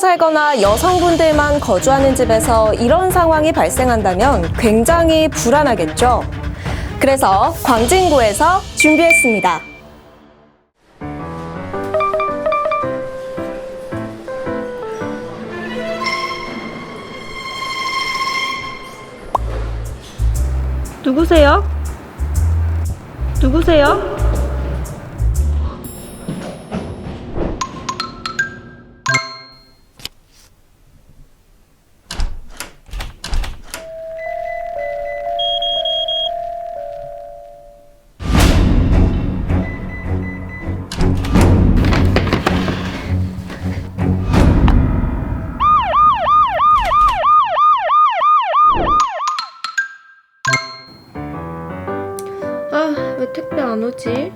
살거나 여성분들만 거주하는 집에서 이런 상황이 발생한다면 굉장히 불안하겠죠. 그래서 광진구에서 준비했습니다. 누구세요? 누구세요? 왜 택배 안 오지?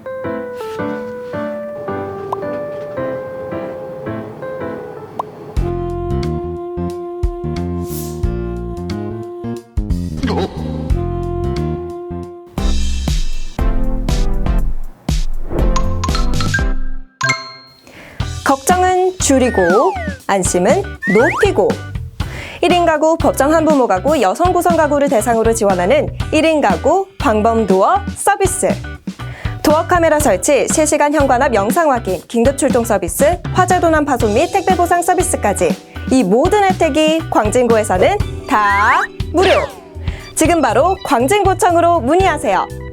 걱정은 줄이고 안심은 높이고 1인 가구, 법정 한부모 가구, 여성 구성 가구를 대상으로 지원하는 1인 가구 방범 도어 서비스. 도어 카메라 설치, 실시간 현관 앞 영상 확인, 긴급 출동 서비스, 화재 도난 파손 및 택배 보상 서비스까지 이 모든 혜택이 광진구에서는 다 무료. 지금 바로 광진구청으로 문의하세요.